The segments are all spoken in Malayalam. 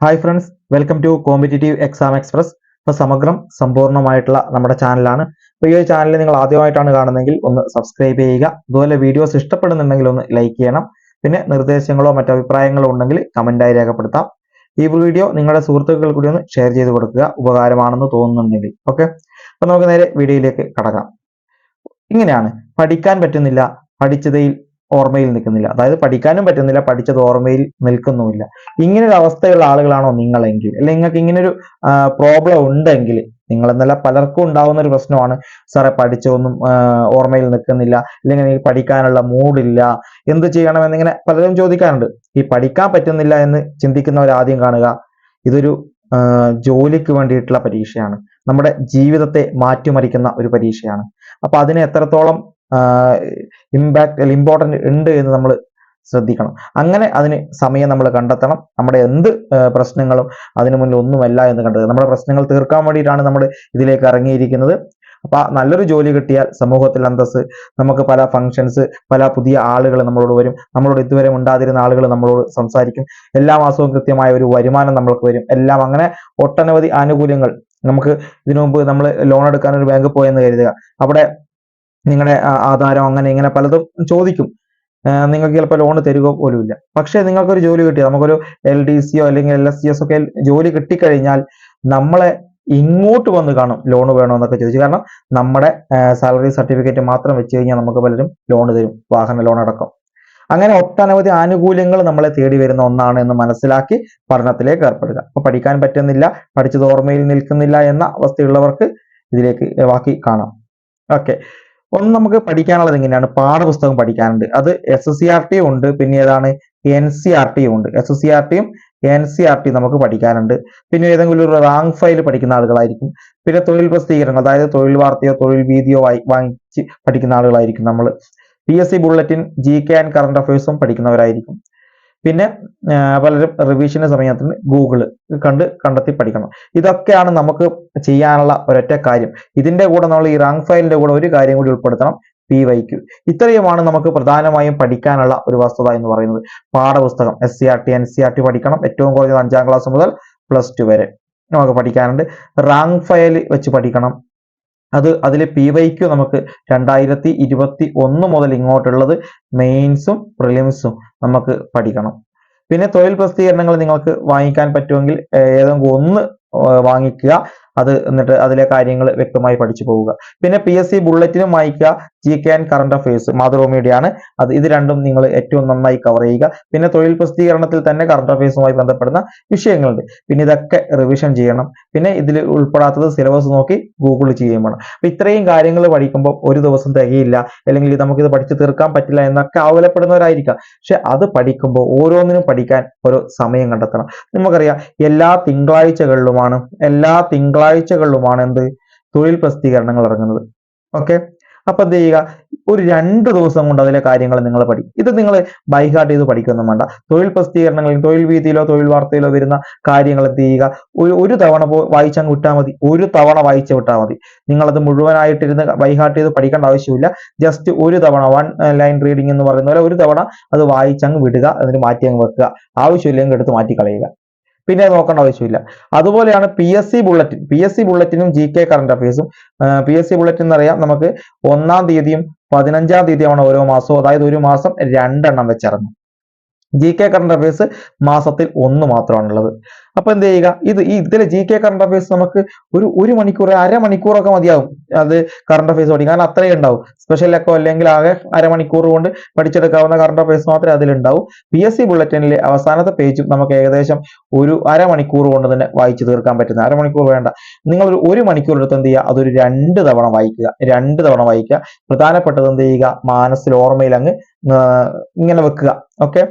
Hi friends welcome to competitive exam express ഇപ്പോൾ സമഗ്രം സമ്പൂർണമായിട്ടുള്ള നമ്മുടെ ചാനലാണ്. അപ്പോൾ ഈ ഒരു ചാനൽ നിങ്ങൾ ആദ്യമായിട്ടാണ് കാണുന്നതെങ്കിൽ ഒന്ന് സബ്സ്ക്രൈബ് ചെയ്യുക. അതുപോലെ വീഡിയോസ് ഇഷ്ടപ്പെടുന്നുണ്ടെങ്കിൽ ഒന്ന് ലൈക്ക് ചെയ്യണം. പിന്നെ നിർദ്ദേശങ്ങളോ മറ്റു അഭിപ്രായങ്ങളോ ഉണ്ടെങ്കിൽ കമന്റായി രേഖപ്പെടുത്താം. ഈ വീഡിയോ നിങ്ങളുടെ സുഹൃത്തുക്കൾ കൂടി ഒന്ന് ഷെയർ ചെയ്ത് കൊടുക്കുക. ഉപകാരമാണെന്ന് തോന്നുന്നുണ്ടെങ്കിൽ. ഓക്കെ അപ്പോൾ നമുക്ക് നേരെ വീഡിയോയിലേക്ക് കടക്കാം. ഇങ്ങനെയാണ്. പഠിക്കാൻ പറ്റുന്നില്ല. പഠിച്ചതിൽ ഓർമ്മയിൽ നിൽക്കുന്നില്ല. അതായത് പഠിക്കാനും പറ്റുന്നില്ല പഠിച്ചത് ഓർമ്മയിൽ നിൽക്കുന്നുമില്ല. ഇങ്ങനെ ഒരു അവസ്ഥയുള്ള ആളുകളാണോ നിങ്ങളെങ്കിൽ? അല്ലെങ്കിൽ നിങ്ങൾക്ക് ഇങ്ങനെ ഒരു പ്രോബ്ലം ഉണ്ടെങ്കിൽ നിങ്ങൾ എന്നല്ല പലർക്കും ഉണ്ടാവുന്ന ഒരു പ്രശ്നമാണ് സാറേ പഠിച്ചൊന്നും ഓർമ്മയിൽ നിൽക്കുന്നില്ല അല്ലെങ്കിൽ എനിക്ക് പഠിക്കാനുള്ള മൂഡില്ല എന്ത് ചെയ്യണമെന്നിങ്ങനെ പലരും ചോദിക്കാറുണ്ട്. ഈ പഠിക്കാൻ പറ്റുന്നില്ല എന്ന് ചിന്തിക്കുന്നവർ ആദ്യം കാണുക ഇതൊരു ജോലിക്ക് വേണ്ടിയിട്ടുള്ള പരീക്ഷയാണ്. നമ്മുടെ ജീവിതത്തെ മാറ്റിമറിക്കുന്ന ഒരു പരീക്ഷയാണ്. അപ്പൊ അതിനെ എത്രത്തോളം ഇമ്പാക്ട് അല്ലെങ്കിൽ ഇമ്പോർട്ടന്റ് ഉണ്ട് എന്ന് നമ്മൾ ശ്രദ്ധിക്കണം. അങ്ങനെ അതിന് സമയം നമ്മൾ കണ്ടെത്തണം. നമ്മുടെ എന്ത് പ്രശ്നങ്ങളും അതിനു മുന്നിൽ ഒന്നുമല്ല എന്ന് കണ്ടത് നമ്മുടെ പ്രശ്നങ്ങൾ തീർക്കാൻ വേണ്ടിയിട്ടാണ് നമ്മൾ ഇതിലേക്ക് ഇറങ്ങിയിരിക്കുന്നത്. അപ്പൊ ആ നല്ലൊരു ജോലി കിട്ടിയാൽ സമൂഹത്തിൽ അന്തസ് നമുക്ക് പല ഫങ്ഷൻസ് പല പുതിയ ആളുകൾ നമ്മളോട് വരും. നമ്മളോട് ഇതുവരെ ഉണ്ടാതിരുന്ന ആളുകൾ നമ്മളോട് സംസാരിക്കും. എല്ലാ മാസവും കൃത്യമായ ഒരു വരുമാനം നമ്മൾക്ക് വരും. എല്ലാം അങ്ങനെ ഒട്ടനവധി ആനുകൂല്യങ്ങൾ നമുക്ക് ഇതിനു മുമ്പ് നമ്മൾ ലോൺ എടുക്കാൻ ഒരു ബാങ്കിൽ പോയെന്ന് കരുതുക. അവിടെ നിങ്ങളുടെ ആധാരം അങ്ങനെ ഇങ്ങനെ പലതും ചോദിക്കും. നിങ്ങൾക്ക് ചിലപ്പോൾ ലോൺ തരിക പോലുമില്ല പക്ഷേ നിങ്ങൾക്കൊരു ജോലി കിട്ടി. നമുക്കൊരു എൽ ഡി സിയോ അല്ലെങ്കിൽ എൽ എസ് സി എസ് ഒക്കെ ജോലി കിട്ടിക്കഴിഞ്ഞാൽ നമ്മളെ ഇങ്ങോട്ട് വന്ന് കാണും ലോൺ വേണമെന്നൊക്കെ ചോദിച്ചു. കാരണം നമ്മുടെ സാലറി സർട്ടിഫിക്കറ്റ് മാത്രം വെച്ച് കഴിഞ്ഞാൽ നമുക്ക് പലരും ലോൺ തരും. വാഹന ലോൺ അടക്കം. അങ്ങനെ ഒട്ടനവധി ആനുകൂല്യങ്ങൾ നമ്മളെ തേടി വരുന്ന ഒന്നാണ് എന്ന് മനസ്സിലാക്കി പഠനത്തിലേക്ക് ഏർപ്പെടുക. അപ്പൊ പഠിക്കാൻ പറ്റുന്നില്ല പഠിച്ചത് ഓർമ്മയിൽ നിൽക്കുന്നില്ല എന്ന അവസ്ഥയുള്ളവർക്ക് ഇതിലേക്ക് ബാക്കി കാണാം. ഓക്കെ. ഒന്ന് നമുക്ക് പഠിക്കാനുള്ളത് എങ്ങനെയാണ്? പാഠപുസ്തകം പഠിക്കാനുണ്ട്. അത് S S C R T ഉണ്ട്. പിന്നെ ഏതാണ്? എൻ സി ആർ ടി ഉണ്ട്. എസ് എസ് സി ആർ ടിയും എൻ സി ആർ ടി നമുക്ക് പഠിക്കാനുണ്ട്. പിന്നെ ഏതെങ്കിലും ഒരു റാങ്ക് ഫയൽ പഠിക്കുന്ന ആളുകളായിരിക്കും. പിന്നെ തൊഴിൽ പ്രസിദ്ധീകരണം അതായത് തൊഴിൽ വാർത്തയോ തൊഴിൽ വീതിയോ വാങ്ങിച്ച് പഠിക്കുന്ന ആളുകളായിരിക്കും നമ്മൾ P S C bulletin G K and current അഫയേഴ്സും പഠിക്കുന്നവരായിരിക്കും. പിന്നെ പലരും റിവിഷന് സമയത്തിന് ഗൂഗിൾ കണ്ട് കണ്ടെത്തി പഠിക്കണം. ഇതൊക്കെയാണ് നമുക്ക് ചെയ്യാനുള്ള ഒരൊറ്റ കാര്യം. ഇതിന്റെ കൂടെ നമ്മൾ ഈ റാങ്ക് ഫയലിന്റെ കൂടെ ഒരു കാര്യം കൂടി ഉൾപ്പെടുത്തണം. പി വൈ ക്യു ഇത്രയുമാണ് നമുക്ക് പ്രധാനമായും പഠിക്കാനുള്ള ഒരു വസ്തുത എന്ന് പറയുന്നത്. പാഠപുസ്തകം S C R T N C R T പഠിക്കണം. ഏറ്റവും കുറഞ്ഞത് അഞ്ചാം ക്ലാസ് മുതൽ പ്ലസ് ടു വരെ നമുക്ക് പഠിക്കാനുണ്ട്. റാങ്ക് ഫയൽ വെച്ച് പഠിക്കണം. അത് അതിൽ പി വൈക്യു നമുക്ക് രണ്ടായിരത്തി ഇരുപത്തി ഒന്ന് മുതൽ ഇങ്ങോട്ടുള്ളത് മെയിൻസും പ്രിലിംസും നമുക്ക് പഠിക്കണം. പിന്നെ തൊഴിൽ പ്രസിദ്ധീകരണങ്ങൾ നിങ്ങൾക്ക് വാങ്ങിക്കാൻ പറ്റുമെങ്കിൽ ഏതെങ്കിലും ഒന്ന് വാങ്ങിക്കുക. അത് എന്നിട്ട് അതിലെ കാര്യങ്ങൾ വ്യക്തമായി പഠിച്ചു പോവുക. പിന്നെ പി എസ് സി ബുള്ളറ്റിനും വായിക്കുക. G K and current affairs മാതൃഭൂമിയുടെയാണ് അത് ഇത് രണ്ടും നിങ്ങൾ ഏറ്റവും നന്നായി കവർ ചെയ്യുക. പിന്നെ തൊഴിൽ പ്രസിദ്ധീകരണത്തിൽ തന്നെ കറണ്ട് അഫയേഴ്സുമായി ബന്ധപ്പെടുന്ന വിഷയങ്ങളുണ്ട്. പിന്നെ ഇതൊക്കെ റിവിഷൻ ചെയ്യണം. പിന്നെ ഇതിൽ ഉൾപ്പെടാത്തത് സിലബസ് നോക്കി ഗൂഗിൾ ചെയ്യുകയും വേണം. അപ്പൊ ഇത്രയും കാര്യങ്ങൾ പഠിക്കുമ്പോൾ ഒരു ദിവസം തികയില്ല. അല്ലെങ്കിൽ നമുക്കിത് പഠിച്ചു തീർക്കാൻ പറ്റില്ല എന്നൊക്കെ ആവലപ്പെടുന്നവരായിരിക്കാം. പക്ഷെ അത് പഠിക്കുമ്പോൾ ഓരോന്നിനും പഠിക്കാൻ ഒരു സമയം കണ്ടെത്തണം. നമുക്കറിയാം എല്ലാ തിങ്കളാഴ്ചകളിലുമാണ് എല്ലാ തിങ്കളാഴ്ചകളിലുമാണ് എന്ത് തൊഴിൽ പ്രസിദ്ധീകരണങ്ങൾ ഇറങ്ങുന്നത്. ഓക്കെ? അപ്പൊ എന്ത് ചെയ്യുക? ഒരു രണ്ട് ദിവസം കൊണ്ട് അതിലെ കാര്യങ്ങൾ നിങ്ങൾ പഠിക്കും ഇത് നിങ്ങൾ ബൈഹാർട്ട് ചെയ്ത് പഠിക്കൊന്നും വേണ്ട. തൊഴിൽ പ്രസിദ്ധീകരണങ്ങളിൽ തൊഴിൽ വീതിയിലോ തൊഴിൽ വാർത്തയിലോ വരുന്ന കാര്യങ്ങൾ എന്ത് ചെയ്യുക? ഒരു ഒരു തവണ വായിച്ചങ്ങ് വിട്ടാൽ മതി. ഒരു തവണ വായിച്ച് വിട്ടാൽ മതി. നിങ്ങളത് മുഴുവനായിട്ടിരുന്ന് ബൈഹാർട്ട് ചെയ്ത് പഠിക്കേണ്ട ആവശ്യമില്ല. ജസ്റ്റ് ഒരു തവണ വൺ ലൈൻ റീഡിംഗ് എന്ന് പറയുന്ന പോലെ ഒരു തവണ അത് വായിച്ചങ്ങ് വിടുക അതിന് മാറ്റി അങ്ങ് വെക്കുക. ആവശ്യമില്ലെങ്കിൽ എടുത്ത് മാറ്റി കളയുക പിന്നെ നോക്കേണ്ട ആവശ്യമില്ല. അതുപോലെയാണ് P S C bulletin P S C ബുള്ളറ്റിനും G K current അഫയേഴ്സും പി എസ് സി ബുള്ളറ്റിൻ എന്നറിയാം നമുക്ക് ഒന്നാം തീയതിയും പതിനഞ്ചാം തീയതിയാണ് ഓരോ മാസവും. അതായത് ഒരു മാസം രണ്ടെണ്ണം വെച്ചിറങ്ങും. ജി കെ കറണ്ട് അഫയേഴ്സ് മാസത്തിൽ ഒന്ന് മാത്രമാണുള്ളത്. അപ്പൊ എന്ത് ചെയ്യുക? ഇത് ഈ ഇതിലെ ജി കെ കറണ്ട് അഫയേഴ്സ് നമുക്ക് ഒരു ഒരു മണിക്കൂർ അരമണിക്കൂറൊക്കെ മതിയാവും. അത് കറണ്ട് അഫയേഴ്സ് പഠിക്കും കാരണം അത്രയും ഉണ്ടാവും. സ്പെഷ്യൽ ഒക്കെ അല്ലെങ്കിൽ ആകെ അരമണിക്കൂർ കൊണ്ട് പഠിച്ചെടുക്കാവുന്ന കറണ്ട് അഫയേഴ്സ് മാത്രമേ അതിലുണ്ടാവും പി എസ് സി ബുള്ളറ്റിനിലെ അവസാനത്തെ പേജും നമുക്ക് ഏകദേശം ഒരു അരമണിക്കൂർ കൊണ്ട് തന്നെ വായിച്ചു തീർക്കാൻ പറ്റുന്ന അരമണിക്കൂർ വേണ്ട. നിങ്ങൾ ഒരു ഒരു മണിക്കൂർ എടുത്ത് എന്ത് ചെയ്യുക? അതൊരു രണ്ട് തവണ വായിക്കുക. രണ്ട് തവണ വായിക്കുക. പ്രധാനപ്പെട്ടത് എന്ത് ചെയ്യുക? മാനസിൽ ഓർമ്മയിൽ അങ്ങ് ഇങ്ങനെ വെക്കുക. ഓക്കെ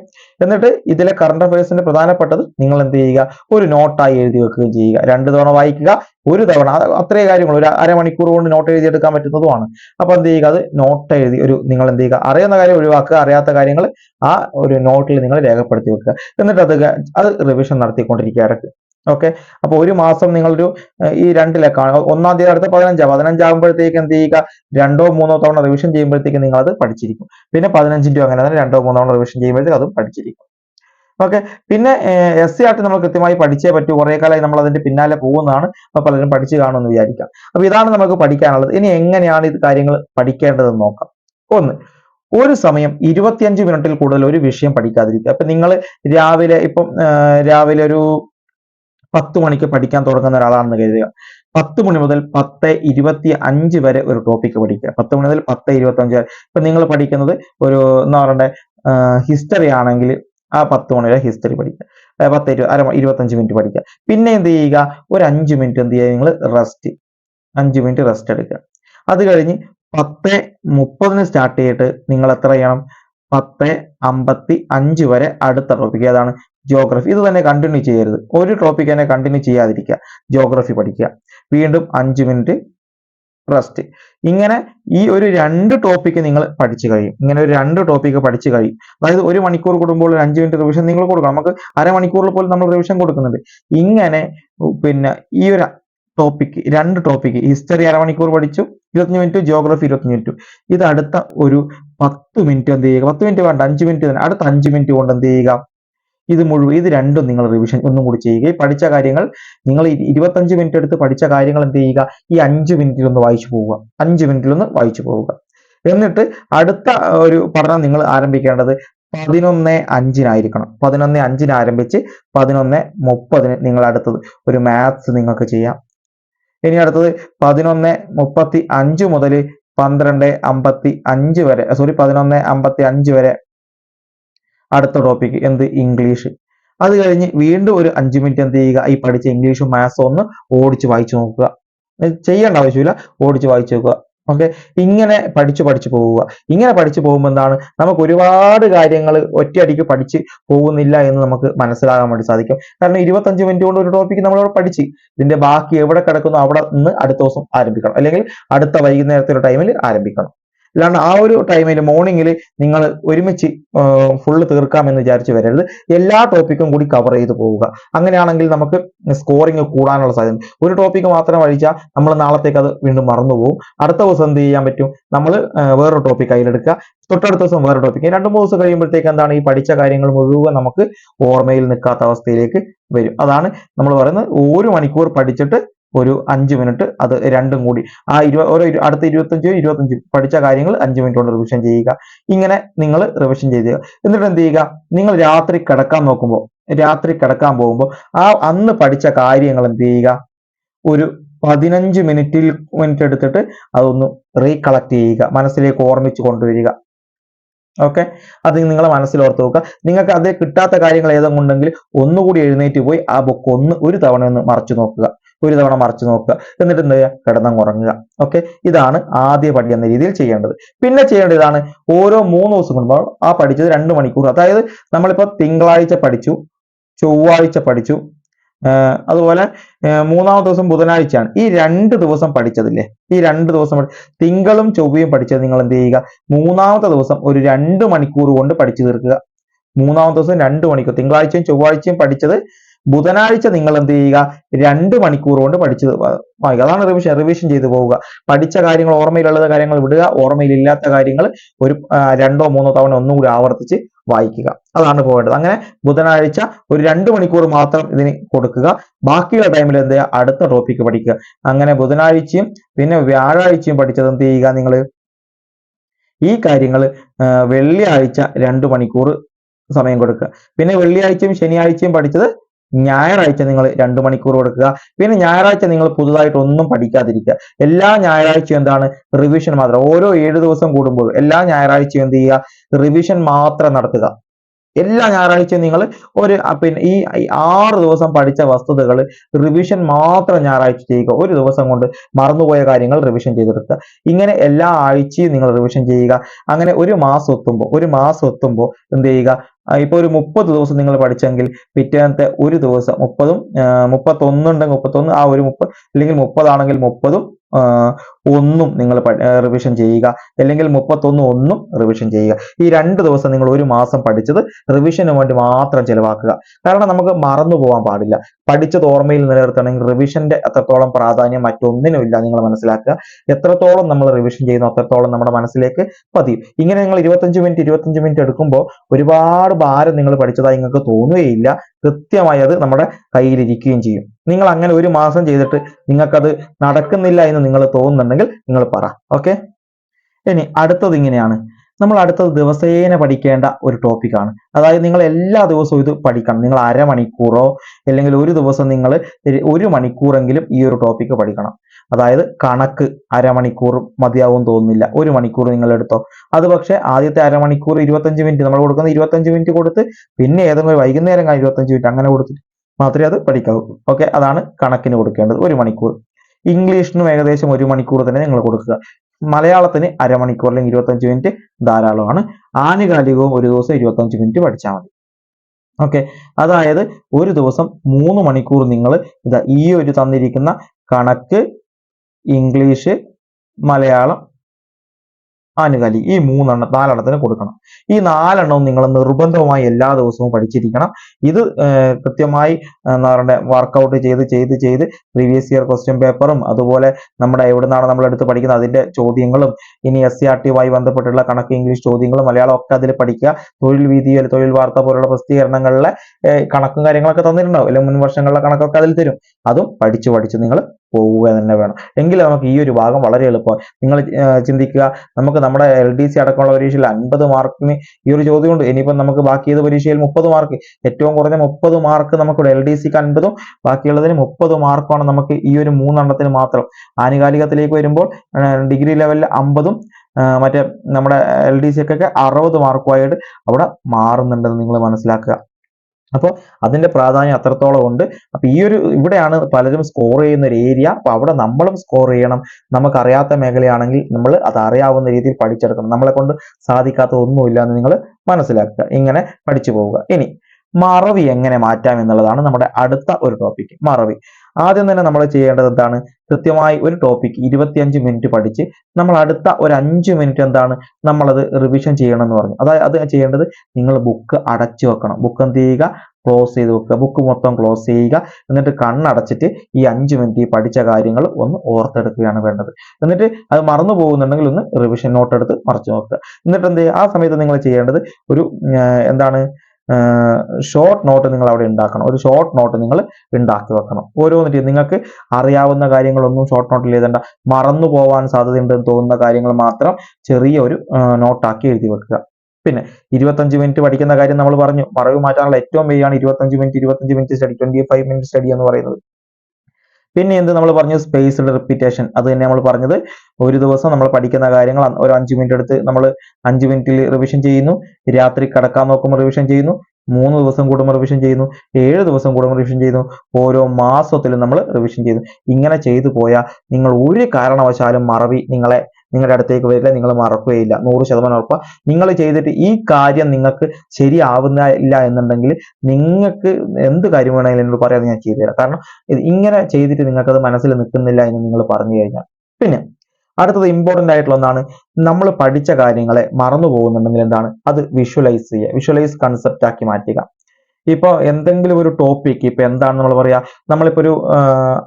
എന്നിട്ട് ഇതിലെ കറണ്ട് അഫയേഴ്സിന്റെ പ്രധാനപ്പെട്ടത് നിങ്ങൾ എന്ത് ചെയ്യുക? ഒരു നോട്ടായി എഴുതി വെക്കുകയും ചെയ്യുക. രണ്ട് തവണ വായിക്കുക ഒരു തവണ. അത് അത്രേ കാര്യങ്ങൾ. ഒരു അരമണിക്കൂർ കൊണ്ട് നോട്ട് എഴുതിയെടുക്കാൻ പറ്റുന്നതുമാണ്. അപ്പൊ എന്ത് ചെയ്യുക? അത് നോട്ട് എഴുതി ഒരു നിങ്ങൾ എന്ത് ചെയ്യുക? അറിയുന്ന കാര്യം ഒഴിവാക്കുക അറിയാത്ത കാര്യങ്ങൾ ആ ഒരു നോട്ടിൽ നിങ്ങൾ രേഖപ്പെടുത്തി വെക്കുക. എന്നിട്ട് അത് അത് റിവിഷൻ നടത്തിക്കൊണ്ടിരിക്കുക ഇടയ്ക്ക്. ഓക്കെ അപ്പൊ ഒരു മാസം നിങ്ങളൊരു ഈ രണ്ടിലേക്കാണ് ഒന്നാം തീയതി അടുത്ത പതിനഞ്ചാം പതിനഞ്ചാകുമ്പോഴത്തേക്ക് എന്ത് ചെയ്യുക? രണ്ടോ മൂന്നോ തവണ റിവിഷൻ ചെയ്യുമ്പോഴത്തേക്ക് നിങ്ങൾ അത് പഠിച്ചിരിക്കും. പിന്നെ പതിനഞ്ചിന്റെ അങ്ങനെ തന്നെ രണ്ടോ മൂന്നോ തവണ റിവിഷൻ ചെയ്യുമ്പോഴത്തേക്ക് അതും പഠിച്ചിരിക്കും. ഓക്കെ പിന്നെ എസ് സി ആർട്ട് നമ്മൾ കൃത്യമായി പഠിച്ചേ പറ്റൂ. കുറെ കാലമായി നമ്മൾ അതിന്റെ പിന്നാലെ പോകുന്നതാണ്. അപ്പോൾ പലരും പഠിച്ചു കാണുമെന്ന് വിചാരിക്കാം. അപ്പോൾ ഇതാണ് നമുക്ക് പഠിക്കാനുള്ളത്. ഇനി എങ്ങനെയാണ് ഇത് കാര്യങ്ങൾ പഠിക്കേണ്ടതെന്ന് നോക്കാം. ഒന്ന് ഒരു സമയം ഇരുപത്തിയഞ്ച് മിനിറ്റിൽ കൂടുതൽ ഒരു വിഷയം പഠിക്കാതിരിക്കുക. അപ്പൊ നിങ്ങൾ രാവിലെ ഇപ്പം രാവിലെ ഒരു പത്ത് മണിക്ക് പഠിക്കാൻ തുടങ്ങുന്ന ഒരാളാണെന്ന് കരുതുക. പത്ത് മണി മുതൽ പത്ത് ഇരുപത്തി അഞ്ച് വരെ ഒരു ടോപ്പിക്ക് പഠിക്കുക. പത്ത് മണി മുതൽ പത്ത് ഇരുപത്തി അഞ്ച് വരെ. ഇപ്പൊ നിങ്ങൾ പഠിക്കുന്നത് ഒരു എന്താ പറയണ്ടേ? ഹിസ്റ്ററി ആണെങ്കിൽ ആ പത്ത് മണി വരെ ഹിസ്റ്ററി പഠിക്കുക പത്ത് അര ഇരുപത്തഞ്ച് മിനിറ്റ് പഠിക്കുക. പിന്നെ എന്ത് ചെയ്യുക? ഒരു അഞ്ച് മിനിറ്റ് എന്ത് ചെയ്യുക? നിങ്ങൾ റെസ്റ്റ് അഞ്ച് മിനിറ്റ് റെസ്റ്റ് എടുക്കുക. അത് കഴിഞ്ഞ് പത്ത് മുപ്പതിന് സ്റ്റാർട്ട് ചെയ്തിട്ട് നിങ്ങൾ എത്ര ചെയ്യണം? പത്ത് അമ്പത്തി അഞ്ച് വരെ അടുത്ത ടോപ്പിക് ഏതാണ്? ജോഗ്രഫി ഇത് തന്നെ കണ്ടിന്യൂ ചെയ്യരുത്. ഒരു ടോപ്പിക് തന്നെ കണ്ടിന്യൂ ചെയ്യാതിരിക്കുക. ജോഗ്രഫി പഠിക്കുക. വീണ്ടും അഞ്ച് മിനിറ്റ് റെസ്റ്റ് ഇങ്ങനെ ഈ ഒരു രണ്ട് ടോപ്പിക്ക് നിങ്ങൾ പഠിച്ചു കഴിയും. ഇങ്ങനെ ഒരു രണ്ട് ടോപ്പിക്ക് പഠിച്ചു കഴിയും. അതായത് ഒരു മണിക്കൂർ കൂടുമ്പോൾ ഒരു അഞ്ച് മിനിറ്റ് റിവിഷൻ നിങ്ങൾ കൊടുക്കണം. നമുക്ക് അരമണിക്കൂറിൽ പോലും നമ്മൾ റിവിഷൻ കൊടുക്കുന്നുണ്ട്. ഇങ്ങനെ പിന്നെ ഈ ഒരു ടോപ്പിക്ക് രണ്ട് ടോപ്പിക്ക് ഹിസ്റ്ററി അരമണിക്കൂർ പഠിച്ചു ഇരുപത്തഞ്ച് മിനിറ്റ് ജോഗ്രഫി ഇരുപത്തഞ്ച് മിനിറ്റ് ഇത് അടുത്ത ഒരു പത്ത് മിനിറ്റ് എന്ത് ചെയ്യുക? പത്ത് മിനിറ്റ് വേണ്ട അഞ്ച് മിനിറ്റ് തന്നെ. അടുത്ത അഞ്ച് മിനിറ്റ് കൊണ്ട് എന്ത് ചെയ്യുക? ഇത് മുഴുവൻ ഇത് രണ്ടും നിങ്ങൾ റിവിഷൻ ഒന്നും കൂടി ചെയ്യുക പഠിച്ച കാര്യങ്ങൾ നിങ്ങൾ ഇരുപത്തഞ്ച് മിനിറ്റ് എടുത്ത് പഠിച്ച കാര്യങ്ങൾ എന്ത് ചെയ്യുക? ഈ അഞ്ച് മിനിറ്റിൽ ഒന്ന് വായിച്ചു പോവുക. അഞ്ച് മിനിറ്റിൽ ഒന്ന് വായിച്ചു പോവുക. എന്നിട്ട് അടുത്ത ഒരു പഠനം നിങ്ങൾ ആരംഭിക്കേണ്ടത് പതിനൊന്ന് അഞ്ചിനായിരിക്കണം. പതിനൊന്ന് അഞ്ചിന് ആരംഭിച്ച് പതിനൊന്ന് മുപ്പതിന് നിങ്ങൾ അടുത്തത് ഒരു മാത്സ് നിങ്ങൾക്ക് ചെയ്യാം. ഇനി അടുത്തത് പതിനൊന്ന് മുപ്പത്തി അഞ്ച് മുതൽ പന്ത്രണ്ട് അമ്പത്തി അഞ്ച് വരെ സോറി പതിനൊന്ന് അമ്പത്തി അഞ്ച് വരെ അടുത്ത ടോപ്പിക് എന്ത്? ഇംഗ്ലീഷ് അത് കഴിഞ്ഞ് വീണ്ടും ഒരു അഞ്ച് മിനിറ്റ് എന്ത് ചെയ്യുക? ഈ പഠിച്ച ഇംഗ്ലീഷും മാത്സും ഒന്ന് ഓടിച്ച് വായിച്ചു നോക്കുക. ചെയ്യേണ്ട ആവശ്യമില്ല. ഓടിച്ച് വായിച്ചു നോക്കുക. ഓക്കെ ഇങ്ങനെ പഠിച്ചു പഠിച്ചു പോവുക. ഇങ്ങനെ പഠിച്ചു പോകുമ്പോൾ എന്താണ്? നമുക്ക് ഒരുപാട് കാര്യങ്ങൾ ഒറ്റയടിക്ക് പഠിച്ച് പോകുന്നില്ല എന്ന് നമുക്ക് മനസ്സിലാകാൻ വേണ്ടി സാധിക്കും. കാരണം ഇരുപത്തഞ്ച് മിനിറ്റ് കൊണ്ട് ഒരു ടോപ്പിക്ക് നമ്മളവിടെ പഠിച്ച് ഇതിന്റെ ബാക്കി എവിടെ കിടക്കുന്നു? അവിടെ നിന്ന് അടുത്ത ദിവസം ആരംഭിക്കണം. അല്ലെങ്കിൽ അടുത്ത വൈകുന്നേരത്തെ ടൈമിൽ ആരംഭിക്കണം. അല്ലാണ്ട് ആ ഒരു ടൈമിൽ മോർണിംഗിൽ നിങ്ങൾ ഒരുമിച്ച് ഫുള്ള് തീർക്കാമെന്ന് വിചാരിച്ച് വരരുത്. എല്ലാ ടോപ്പിക്കും കൂടി കവർ ചെയ്ത് പോവുക. അങ്ങനെയാണെങ്കിൽ നമുക്ക് സ്കോറിങ് കൂടാനുള്ള സാധ്യത ഒരു ടോപ്പിക്ക് മാത്രം വഴിച്ചാൽ നമ്മൾ നാളത്തേക്ക് അത് വീണ്ടും മറന്നു പോകും അടുത്ത ദിവസം എന്ത് ചെയ്യാൻ പറ്റും? നമ്മൾ വേറൊരു ടോപ്പിക് കയ്യിലെടുക്കുക. തൊട്ടടുത്ത ദിവസം വേറെ ടോപ്പിക്ക് രണ്ട് മൂന്ന് ദിവസം കഴിയുമ്പോഴത്തേക്ക് എന്താണ്? ഈ പഠിച്ച കാര്യങ്ങൾ മുഴുവൻ നമുക്ക് ഓർമ്മയിൽ നിൽക്കാത്ത അവസ്ഥയിലേക്ക് വരും. അതാണ് നമ്മൾ പറയുന്നത് ഒരു മണിക്കൂർ പഠിച്ചിട്ട് ഒരു അഞ്ച് മിനിറ്റ് അത് രണ്ടും കൂടി. ആ ഇരുപ ഓരോ അടുത്ത ഇരുപത്തഞ്ച് ഇരുപത്തഞ്ച് പഠിച്ച കാര്യങ്ങൾ അഞ്ച് മിനിറ്റ് കൊണ്ട് റിവിഷൻ ചെയ്യുക. ഇങ്ങനെ നിങ്ങൾ റിവിഷൻ ചെയ്ത് എന്നിട്ട് എന്ത് ചെയ്യുക? നിങ്ങൾ രാത്രി കിടക്കാൻ നോക്കുമ്പോൾ രാത്രി കിടക്കാൻ പോകുമ്പോൾ ആ അന്ന് പഠിച്ച കാര്യങ്ങൾ എന്ത് ചെയ്യുക? ഒരു പതിനഞ്ച് മിനിറ്റിൽ മിനിറ്റ് എടുത്തിട്ട് അതൊന്ന് റീകളക്ട് ചെയ്യുക. മനസ്സിലേക്ക് ഓർമ്മിച്ച് കൊണ്ടുവരിക. ഓക്കെ അത് നിങ്ങൾ മനസ്സിൽ ഓർത്ത് നോക്കുക. നിങ്ങൾക്ക് അത് കിട്ടാത്ത കാര്യങ്ങൾ ഏതെങ്കിലും ഉണ്ടെങ്കിൽ ഒന്നുകൂടി എഴുന്നേറ്റ് പോയി ആ ബുക്ക് ഒന്ന് ഒരു തവണ ഒന്ന് മറച്ചു നോക്കുക. ഒരു തവണ മറച്ചു നോക്കുക. എന്നിട്ട് എന്ത് ചെയ്യുക? കിടന്നം കുറങ്ങുക ഓക്കെ ഇതാണ് ആദ്യ പടി എന്ന രീതിയിൽ ചെയ്യേണ്ടത്. പിന്നെ ചെയ്യേണ്ടത് ഇതാണ് ഓരോ മൂന്ന് ദിവസം കൂടുമ്പോൾ ആ പഠിച്ചത് രണ്ട് മണിക്കൂർ. അതായത് നമ്മളിപ്പോൾ തിങ്കളാഴ്ച പഠിച്ചു ചൊവ്വാഴ്ച പഠിച്ചു അതുപോലെ മൂന്നാമത്തെ ദിവസം ബുധനാഴ്ചയാണ്. ഈ രണ്ട് ദിവസം പഠിച്ചതില്ലേ? ഈ രണ്ട് ദിവസം തിങ്കളും ചൊവ്വയും പഠിച്ചത് നിങ്ങൾ എന്ത് ചെയ്യുക? മൂന്നാമത്തെ ദിവസം ഒരു രണ്ട് മണിക്കൂർ കൊണ്ട് പഠിച്ചു തീർക്കുക. മൂന്നാമത്തെ ദിവസം രണ്ട് മണിക്കൂർ. തിങ്കളാഴ്ചയും ചൊവ്വാഴ്ചയും പഠിച്ചത് ബുധനാഴ്ച നിങ്ങൾ എന്ത് ചെയ്യുക? രണ്ട് മണിക്കൂർ കൊണ്ട് പഠിച്ചു വായിക്കുക. അതാണ് റിവിഷൻ റിവിഷൻ ചെയ്തു പോവുക. പഠിച്ച കാര്യങ്ങൾ ഓർമ്മയിലുള്ള കാര്യങ്ങൾ വിടുക. ഓർമ്മയിലില്ലാത്ത കാര്യങ്ങൾ ഒരു രണ്ടോ മൂന്നോ തവണ ഒന്നും കൂടി ആവർത്തിച്ച് വായിക്കുക. അതാണ് പോകേണ്ടത് അങ്ങനെ ബുധനാഴ്ച ഒരു രണ്ട് മണിക്കൂർ മാത്രം ഇതിന് കൊടുക്കുക. ബാക്കിയുള്ള ടൈമിൽ എന്ത് ചെയ്യുക? അടുത്ത ടോപ്പിക്ക് പഠിക്കുക. അങ്ങനെ ബുധനാഴ്ചയും പിന്നെ വ്യാഴാഴ്ചയും പഠിച്ചത് എന്ത് ചെയ്യുക നിങ്ങൾ? ഈ കാര്യങ്ങൾ വെള്ളിയാഴ്ച രണ്ട് മണിക്കൂർ സമയം കൊടുക്കുക. പിന്നെ വെള്ളിയാഴ്ചയും ശനിയാഴ്ചയും പഠിച്ചത് ഞായറാഴ്ച നിങ്ങൾ രണ്ടു മണിക്കൂർ കൊടുക്കുക. പിന്നെ ഞായറാഴ്ച നിങ്ങൾ പുതുതായിട്ട് ഒന്നും പഠിക്കാതിരിക്കുക. എല്ലാ ഞായറാഴ്ചയും എന്താണ്? റിവിഷൻ മാത്രം. ഓരോ ഏഴ് ദിവസം കൂടുമ്പോഴും എല്ലാ ഞായറാഴ്ചയും എന്ത് ചെയ്യുക? റിവിഷൻ മാത്രം നടത്തുക. എല്ലാ ഞായറാഴ്ചയും നിങ്ങൾ ഒരു പിന്നെ ഈ ആറ് ദിവസം പഠിച്ച വസ്തുതകൾ റിവിഷൻ മാത്രം ഞായറാഴ്ച ചെയ്യുക. ഒരു ദിവസം കൊണ്ട് മറന്നുപോയ കാര്യങ്ങൾ റിവിഷൻ ചെയ്തെടുക്കുക. ഇങ്ങനെ എല്ലാ ആഴ്ചയും നിങ്ങൾ റിവിഷൻ ചെയ്യുക. അങ്ങനെ ഒരു മാസം എത്തുമ്പോൾ ഒരു മാസം എത്തുമ്പോൾ എന്ത് ചെയ്യുക? ഇപ്പൊ ഒരു മുപ്പത് ദിവസം നിങ്ങൾ പഠിച്ചെങ്കിൽ പിറ്റേന്നത്തെ ഒരു ദിവസം മുപ്പതും മുപ്പത്തൊന്നുണ്ടെങ്കിൽ മുപ്പത്തൊന്ന് ആ ഒരു മുപ്പത് അല്ലെങ്കിൽ മുപ്പതാണെങ്കിൽ മുപ്പതും ഒന്നും നിങ്ങൾ റിവിഷൻ ചെയ്യുക. അല്ലെങ്കിൽ മുപ്പത്തൊന്ന് ഒന്നും റിവിഷൻ ചെയ്യുക. ഈ രണ്ട് ദിവസം നിങ്ങൾ ഒരു മാസം പഠിച്ചത് റിവിഷന് വേണ്ടി മാത്രം ചെലവാക്കുക. കാരണം നമുക്ക് മറന്നു പോകാൻ പാടില്ല. പഠിച്ചത് ഓർമ്മയിൽ നിലനിർത്തണമെങ്കിൽ റിവിഷന്റെ അത്രത്തോളം പ്രാധാന്യം മറ്റൊന്നിനും ഇല്ല നിങ്ങൾ മനസ്സിലാക്കുക. എത്രത്തോളം നമ്മൾ റിവിഷൻ ചെയ്യുന്നു അത്രത്തോളം നമ്മുടെ മനസ്സിലേക്ക് പതിയും. ഇങ്ങനെ നിങ്ങൾ ഇരുപത്തഞ്ച് മിനിറ്റ് ഇരുപത്തഞ്ച് മിനിറ്റ് എടുക്കുമ്പോൾ ഒരുപാട് ഭാരം നിങ്ങൾ പഠിച്ചതായി നിങ്ങൾക്ക് തോന്നുകയില്ല. കൃത്യമായി അത് നമ്മുടെ കയ്യിലിരിക്കുകയും ചെയ്യും. നിങ്ങൾ അങ്ങനെ ഒരു മാസം ചെയ്തിട്ട് നിങ്ങൾക്കത് നടക്കുന്നില്ല എന്ന് നിങ്ങൾ തോന്നുന്നുണ്ടെങ്കിൽ നിങ്ങൾ പറ. ഓക്കെ ഇനി അടുത്തത് ഇങ്ങനെയാണ്. നമ്മൾ അടുത്തത് ദിവസേന പഠിക്കേണ്ട ഒരു ടോപ്പിക്കാണ് അതായത് നിങ്ങൾ എല്ലാ ദിവസവും ഇത് പഠിക്കണം. നിങ്ങൾ അരമണിക്കൂറോ അല്ലെങ്കിൽ ഒരു ദിവസം നിങ്ങൾ ഒരു മണിക്കൂറെങ്കിലും ഈ ഒരു ടോപ്പിക്ക് പഠിക്കണം. അതായത് കണക്ക് അരമണിക്കൂർ മതിയാവും തോന്നുന്നില്ല. ഒരു മണിക്കൂർ നിങ്ങൾ എടുത്തോ. അത് പക്ഷേ ആദ്യത്തെ അരമണിക്കൂർ ഇരുപത്തഞ്ച് മിനിറ്റ് നമ്മൾ കൊടുക്കുന്ന ഇരുപത്തഞ്ച് മിനിറ്റ് കൊടുത്ത് പിന്നെ ഏതെങ്കിലും വൈകുന്നേരം ഇരുപത്തഞ്ച് മിനിറ്റ് അങ്ങനെ കൊടുത്തിട്ട് മാത്രമേ അത് പഠിക്കാവൂ. ഓക്കെ അതാണ് കണക്കിന് കൊടുക്കേണ്ടത്. ഒരു മണിക്കൂർ. ഇംഗ്ലീഷിനും ഏകദേശം ഒരു മണിക്കൂർ തന്നെ നിങ്ങൾ കൊടുക്കുക. മലയാളത്തിന് അരമണിക്കൂർ അല്ലെങ്കിൽ ഇരുപത്തഞ്ച് മിനിറ്റ് ധാരാളമാണ്. ആനുകാലികവും ഒരു ദിവസം ഇരുപത്തഞ്ച് മിനിറ്റ് പഠിച്ചാൽ മതി. ഓക്കെ അതായത് ഒരു ദിവസം മൂന്ന് മണിക്കൂർ നിങ്ങൾ ഇതാ ഈ ഒരു തന്നിരിക്കുന്ന കണക്ക് ഇംഗ്ലീഷ് മലയാളം ആനുകാലിക ഈ മൂന്നെണ്ണം നാലെണ്ണത്തിന് കൊടുക്കണം. ഈ നാലെണ്ണവും നിങ്ങൾ നിർബന്ധമായി എല്ലാ ദിവസവും പഠിച്ചിരിക്കണം. ഇത് കൃത്യമായി എന്താ പറയണ്ടേ വർക്കൗട്ട് ചെയ്ത് ചെയ്ത് ചെയ്ത് പ്രീവിയസ് ഇയർ ക്വസ്റ്റ്യൻ പേപ്പറും അതുപോലെ നമ്മുടെ എവിടുന്നാണ് നമ്മൾ എടുത്ത് പഠിക്കുന്നത് അതിന്റെ ചോദ്യങ്ങളും ഇനി എസ് സി ആർ ടിയുമായി ബന്ധപ്പെട്ടുള്ള കണക്ക് ഇംഗ്ലീഷ് ചോദ്യങ്ങളും മലയാളം ഒക്കെ അതിൽ പഠിക്കുക. തൊഴിൽ വീതിയിൽ തൊഴിൽ വാർത്ത പോലുള്ള പ്രസിദ്ധീകരണങ്ങളിലെ കണക്കും കാര്യങ്ങളൊക്കെ തന്നിട്ടുണ്ടാവും. അല്ലെങ്കിൽ മുൻ വർഷങ്ങളിലെ കണക്കൊക്കെ അതിൽ തരും. അതും പഠിച്ചു പഠിച്ച് നിങ്ങൾ പോവുക തന്നെ വേണം. എങ്കിൽ നമുക്ക് ഈ ഒരു ഭാഗം വളരെ എളുപ്പമാണ് നിങ്ങൾ ചിന്തിക്കുക നമുക്ക് നമ്മുടെ എൽ ഡി സി അടക്കമുള്ള പരീക്ഷയിൽ അൻപത് മാർക്കിന് ഈ ഒരു ചോദ്യമുണ്ട്. ഇനിയിപ്പം നമുക്ക് ബാക്കി ഏത് പരീക്ഷയിൽ മുപ്പത് മാർക്ക്. ഏറ്റവും കുറഞ്ഞ മുപ്പത് മാർക്ക് നമുക്കിവിടെ എൽ ഡി സിക്ക് അൻപതും ബാക്കിയുള്ളതിന് മുപ്പത് മാർക്കാണ് നമുക്ക് ഈ ഒരു മൂന്നെണ്ണത്തിന് മാത്രം. ആനുകാലികത്തിലേക്ക് വരുമ്പോൾ ഡിഗ്രി ലെവലിൽ അമ്പതും മറ്റേ നമ്മുടെ എൽ ഡി സിക്കൊക്കെ അറുപത് മാർക്കുമായിട്ട് അവിടെ മാറുന്നുണ്ടെന്ന് നിങ്ങൾ മനസ്സിലാക്കുക. അപ്പോൾ അതിന്റെ പ്രാധാന്യം അത്രത്തോളം ഉണ്ട്. അപ്പൊ ഈ ഒരു ഇവിടെയാണ് പലരും സ്കോർ ചെയ്യുന്ന ഒരു ഏരിയ അപ്പൊ അവിടെ നമ്മളും സ്കോർ ചെയ്യണം. നമുക്കറിയാത്ത മേഖലയാണെങ്കിൽ നമ്മൾ അത് അറിയാവുന്ന രീതിയിൽ പഠിച്ചെടുക്കണം. നമ്മളെ കൊണ്ട് സാധിക്കാത്ത ഒന്നുമില്ല എന്ന് നിങ്ങൾ മനസ്സിലാക്കുക. ഇങ്ങനെ പഠിച്ചു പോവുക. ഇനി മറവി എങ്ങനെ മാറ്റാം എന്നുള്ളതാണ് നമ്മുടെ അടുത്ത ഒരു ടോപ്പിക് മറവി. ആദ്യം തന്നെ നമ്മൾ ചെയ്യേണ്ടത് എന്താണ്? കൃത്യമായി ഒരു ടോപ്പിക് ഇരുപത്തിയഞ്ച് മിനിറ്റ് പഠിച്ച് നമ്മൾ അടുത്ത ഒരു അഞ്ച് മിനിറ്റ് എന്താണ്? നമ്മളത് റിവിഷൻ ചെയ്യണം എന്ന് പറഞ്ഞു. അതായത് അത് ചെയ്യേണ്ടത് നിങ്ങൾ ബുക്ക് അടച്ചു വെക്കണം. ബുക്ക് എന്ത് ചെയ്യുക? ക്ലോസ് ചെയ്ത് വെക്കുക. ബുക്ക് മൊത്തം ക്ലോസ് ചെയ്യുക. എന്നിട്ട് കണ്ണടച്ചിട്ട് ഈ അഞ്ച് മിനിറ്റ് ഈ പഠിച്ച കാര്യങ്ങൾ ഒന്ന് ഓർത്തെടുക്കുകയാണ് വേണ്ടത്. എന്നിട്ട് അത് മറന്നു പോകുന്നുണ്ടെങ്കിൽ ഒന്ന് റിവിഷൻ നോട്ട് എടുത്ത് മറച്ചു നോക്കുക. എന്നിട്ട് എന്ത് ചെയ്യുക? ആ സമയത്ത് നിങ്ങൾ ചെയ്യേണ്ടത് ഒരു എന്താണ്? ഷോർട്ട് നോട്ട് നിങ്ങൾ അവിടെ ഉണ്ടാക്കണം. ഒരു ഷോർട്ട് നോട്ട് നിങ്ങൾ ഉണ്ടാക്കി വെക്കണം. ഓരോന്നിട്ട് നിങ്ങൾക്ക് അറിയാവുന്ന കാര്യങ്ങളൊന്നും ഷോർട്ട് നോട്ടിൽ എഴുതണ്ട. മറന്നു പോവാൻ സാധ്യതയുണ്ടെന്ന് തോന്നുന്ന കാര്യങ്ങൾ മാത്രം ചെറിയ ഒരു നോട്ടാക്കി എഴുതി വെക്കുക. പിന്നെ ഇരുപത്തഞ്ച് മിനിറ്റ് പഠിക്കുന്ന കാര്യം നമ്മൾ പറഞ്ഞു. മറവ് മാറ്റാനുള്ള ഏറ്റവും വഴിയാണ് ഇരുപത്തഞ്ച് മിനിറ്റ് ഇരുപത്തഞ്ച് minute study twenty five minute study എന്ന് പറയുന്നത്. പിന്നെ എന്ത് നമ്മൾ പറഞ്ഞു? സ്പേസ്ഡ് റിപ്പീറ്റേഷൻ അത് തന്നെ നമ്മൾ പറഞ്ഞത് ഒരു ദിവസം നമ്മൾ പഠിക്കുന്ന കാര്യങ്ങൾ ഒരു അഞ്ച് മിനിറ്റ് എടുത്ത് നമ്മൾ അഞ്ച് മിനിറ്റിൽ റിവിഷൻ ചെയ്യുന്നു. രാത്രി കിടക്കാൻ നോക്കുമ്പോൾ റിവിഷൻ ചെയ്യുന്നു. മൂന്ന് ദിവസം കൂടുമ്പോൾ റിവിഷൻ ചെയ്യുന്നു. ഏഴ് ദിവസം കൂടുമ്പോൾ റിവിഷൻ ചെയ്യുന്നു. ഓരോ മാസത്തിലും നമ്മൾ റിവിഷൻ ചെയ്യുന്നു. ഇങ്ങനെ ചെയ്തു പോയാൽ നിങ്ങൾ ഒരു കാരണവശാലും മറവി നിങ്ങളെ നിങ്ങളുടെ അടുത്തേക്ക് വരില്ല നിങ്ങൾ മറക്കുകയില്ല. നൂറ് ശതമാനം ഉറപ്പ്. നിങ്ങൾ ചെയ്തിട്ട് ഈ കാര്യം നിങ്ങൾക്ക് ശരിയാവുന്നില്ല എന്നുണ്ടെങ്കിൽ നിങ്ങൾക്ക് എന്ത് കാര്യം വേണമെങ്കിലും എന്നോട് പറയാതെ ഞാൻ ചെയ്തു തരാം. കാരണം ഇത് ഇങ്ങനെ ചെയ്തിട്ട് നിങ്ങൾക്ക് അത് മനസ്സിൽ നിൽക്കുന്നില്ല എന്ന് നിങ്ങൾ പറഞ്ഞു കഴിഞ്ഞാൽ. പിന്നെ അടുത്തത് ഇമ്പോർട്ടന്റ് ആയിട്ടുള്ള ഒന്നാണ് നമ്മൾ പഠിച്ച കാര്യങ്ങളെ മറന്നു പോകുന്നുണ്ടെങ്കിൽ എന്താണ്? അത് വിഷ്വലൈസ് ചെയ്യുക. വിഷ്വലൈസ് കൺസെപ്റ്റ് ആക്കി മാറ്റുക. ഇപ്പൊ എന്തെങ്കിലും ഒരു ടോപ്പിക് ഇപ്പൊ എന്താണ് നമ്മൾ പറയാ നമ്മളിപ്പോ ഒരു